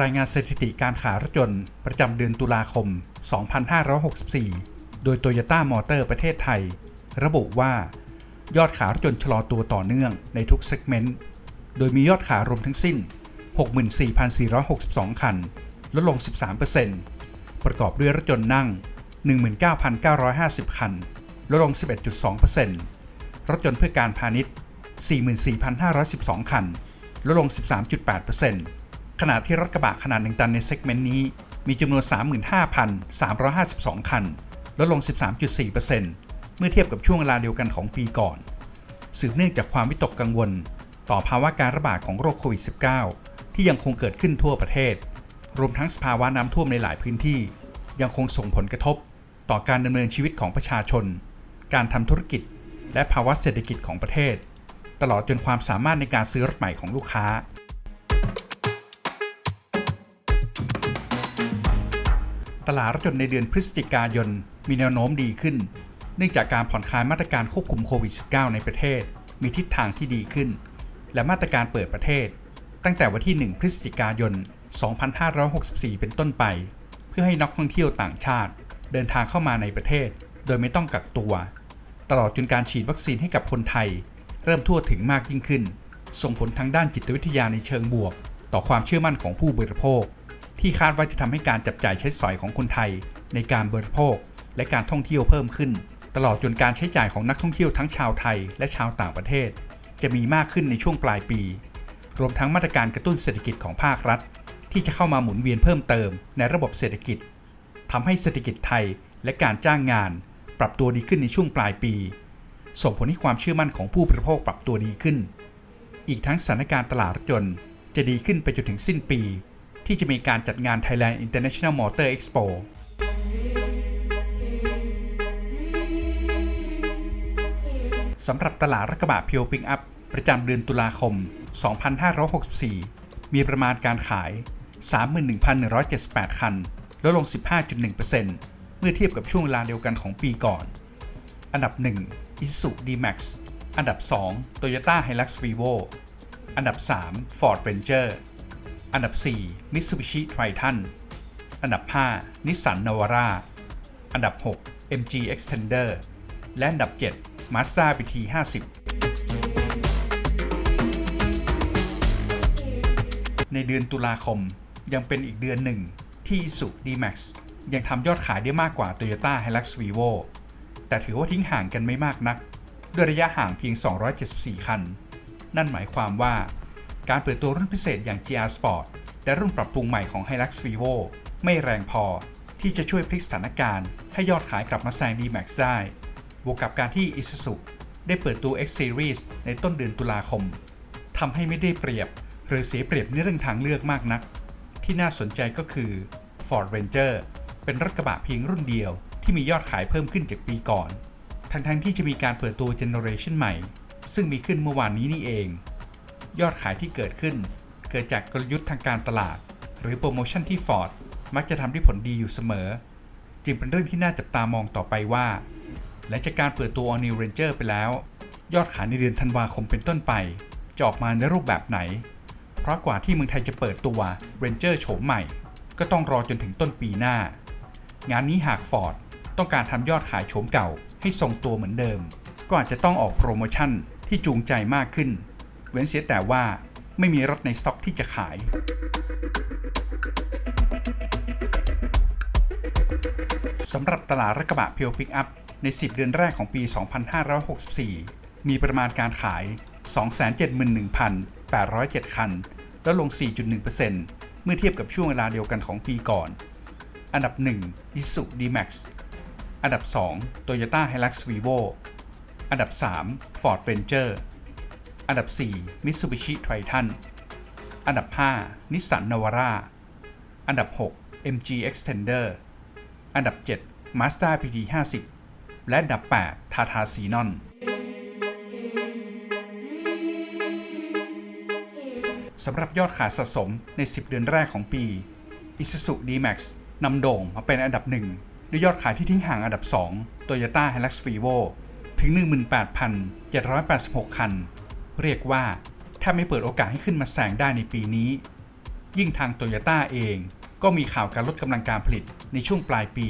รายงานสถิติการขายรถยนต์ประจำเดือนตุลาคม 2564 โดย Toyota Motor ประเทศไทย ระบุว่า ยอดขายรถยนต์ชะลอตัวต่อเนื่องในทุกเซกเมนต์ โดยมียอดขายรวมทั้งสิ้น 64,462 คัน ลดลง 13%ประกอบด้วยรถยนต์นั่ง 19,950 คัน ลดลง 11.2%รถยนต์เพื่อการพาณิชย์ 44,512 คัน ลดลง 13.8% ขณะที่รถกระบะขนาด 1 ตันในเซกเมนต์นี้ มีจำนวน 35,352 คัน ลดลง 13.4%เมื่อเทียบกับช่วงเวลาเดียวกันของปีก่อน สืบเนื่องจากความวิตกกังวล ต่อภาวะการระบาดของโรคโควิด -19 ที่ยังคงเกิดขึ้นทั่วประเทศ รวมทั้งสภาวะน้ำท่วมในหลายพื้นที่ ยังคงส่งผลกระทบ ต่อการดำเนินชีวิตของประชาชน การทำธุรกิจ และภาวะเศรษฐกิจของประเทศ ตลอดจนความสามารถในการซื้อรถใหม่ของลูกค้า ตลาดรถยนต์ในเดือนพฤศจิกายน มีแนวโน้มดีขึ้น เนื่องจากการผ่อนคลายมาตรการควบคุมโควิด -19 ในประเทศ มีทิศทางที่ดีขึ้น และมาตรการเปิดประเทศ ตั้งแต่วันที่ 1 พฤศจิกายน 2564 เป็นต้นไป เพื่อให้นักท่องเที่ยวต่างชาติ เดินทางเข้ามาในประเทศ โดยไม่ต้องกักตัว ตลอดจนการฉีดวัคซีนให้กับคนไทย เริ่มทั่วถึงมากยิ่งขึ้น ส่งผลทางด้านจิตวิทยาในเชิงบวก ต่อความเชื่อมั่นของผู้บริโภค ที่คาดว่าจะทำให้การจับจ่ายใช้สอยของคนไทย ในการบริโภค และการท่องเที่ยวเพิ่มขึ้น ตลอดจนการใช้จ่ายของนักท่องเที่ยวทั้งชาวไทยและชาวต่างประเทศ จะมีมากขึ้นในช่วงปลายปี รวมทั้งมาตรการกระตุ้นเศรษฐกิจของภาครัฐ ที่จะเข้ามาหมุนเวียนเพิ่มเติมในระบบเศรษฐกิจทำให้เศรษฐกิจไทยและการจ้างงาน ปรับตัวดีขึ้นในช่วงปลายปี ส่งผลให้ความเชื่อมั่นของผู้บริโภคปรับตัวดีขึ้น อีกทั้งสถานการณ์ตลาดรถยนต์จะดีขึ้นไปจนถึงสิ้นปี ที่จะมีการจัดงาน Thailand International Motor Expo สำหรับตลาดรถกระบะเพียวปิกอัพประจำเดือนตุลาคม 2564 มีประมาณการขาย 31,178 คัน ลดลง 15.1%เมื่อเทียบกับช่วงเวลาเดียวกันของปีก่อน อันดับ 1 Isuzu D-Max อันดับ 2 Toyota Hilux Vivo อันดับ 3 Ford Ranger อันดับ 4 Mitsubishi Triton อันดับ 5 Nissan Navara อันดับ 6 MG Extender และอันดับ 7 Mazda BT 50 ในเดือนตุลาคมยังเป็นอีกเดือนหนึ่งที่ Isuzu D-Max ยังทำยอดขายได้มากกว่า Toyota Hilux Vivo แต่ถือว่าทิ้งห่างกันไม่มากนัก ด้วยระยะห่างเพียง 274 คัน นั่นหมายความว่า การเปิดตัวรุ่นพิเศษอย่าง GR Sport และรุ่นปรับปรุงใหม่ของ Hilux Vivo ไม่แรงพอที่จะช่วยพลิกสถานการณ์ให้ยอดขายกลับมาแซง D-Max ได้ บวกกับการที่ Isuzu ได้เปิดตัว X Series ในต้นเดือนตุลาคมทำให้ไม่ได้เปรียบ หรือเสียเปรียบในเรื่องทางเลือกมากนัก ที่น่าสนใจก็คือ Ford Ranger เป็นรถกระบะเพียงรุ่นเดียวที่มียอดขายเพิ่มขึ้นจากปีก่อน ทั้งๆทที่จะมีการเปิดตัวเจเนอเรชันใหม่ ซึ่งมีขึ้นเมื่อวานนี้นี่เอง ยอดขายที่เกิดขึ้น เกิดจากกลยุทธ์ทางการตลาด หรือโปรโมชั่นที่ Ford มักจะทำได้ผลดีอยู่เสมอ จึงเป็นเรื่องที่น่าจับตามองต่อไปว่า หลังจากการเปิดตัว All New Ranger ไปแล้ว ยอดขายในเดือนธันวาคมเป็นต้นไป จะออกมาในรูปแบบไหน เพราะกว่าที่เมืองไทยจะเปิดตัว Ranger โฉมใหม่ ก็ต้องรอจนถึงต้นปีหน้า งานนี้หาก Ford ต้องการทำยอดขายโฉมเก่าให้ทรงตัวเหมือนเดิม ก็อาจจะต้องออกโปรโมชั่นที่จูงใจมากขึ้น เว้นเสียแต่ว่าไม่มีรถในสต็อกที่จะขาย สำหรับตลาดรถกระบะเพียวปิกอัพใน 10 เดือนแรกของปี 2564 มีประมาณการขาย 271,807 คันลดลง 4.1%เมื่อเทียบกับช่วงเวลาเดียวกันของปีก่อน อันดับ 1 Isuzu D-Max อันดับ2 Toyota Hilux Vivo อันดับ 3 Ford Ranger อันดับ 4 Mitsubishi Triton อันดับ 5 Nissan Navara อันดับ 6 MG Extender อันดับ 7 Mazda PT 50และอันดับ 8 Tata Xenon สำหรับยอดขายสะสมใน 10 เดือนแรกของปี Isuzu D-Max นำโด่งมาเป็นอันดับ 1 ด้วยยอดขายที่ทิ้งห่างอันดับ 2 Toyota Hilux Vivo ถึง 18,786 คัน เรียกว่าแทบไม่เปิดโอกาสให้ขึ้นมาแซงได้ในปีนี้ ยิ่งทางโตโยต้าเองก็มีข่าวการลดกำลังการผลิตในช่วงปลายปี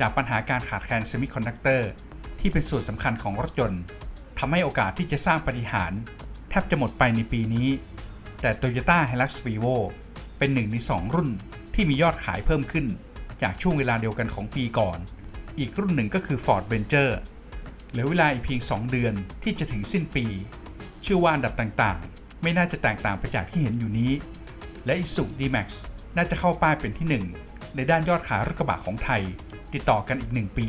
จากปัญหาการขาดแคลนเซมิคอนดักเตอร์ที่เป็นส่วนสำคัญของรถยนต์ทำให้โอกาสที่จะสร้างปฏิหารแทบจะหมดไปในปีนี้ แต่ Toyota Hilux Vivo เป็นหนึ่งใน 2 รุ่นที่มียอดขายเพิ่มขึ้น จากช่วงเวลาเดียวกันของปีก่อน อีกรุ่นหนึ่งก็คือ Ford Ranger เหลือเวลาอีกเพียง 2 เดือนที่จะถึงสิ้นปี ชื่อว่าอันดับต่างๆ ไม่น่าจะแตกต่างไปจากที่เห็นอยู่นี้ และ Isuzu D-Max น่าจะเข้าป้ายเป็นที่ 1 ในด้านยอดขายรถกระบะของไทย ติดต่อกันอีก 1 ปี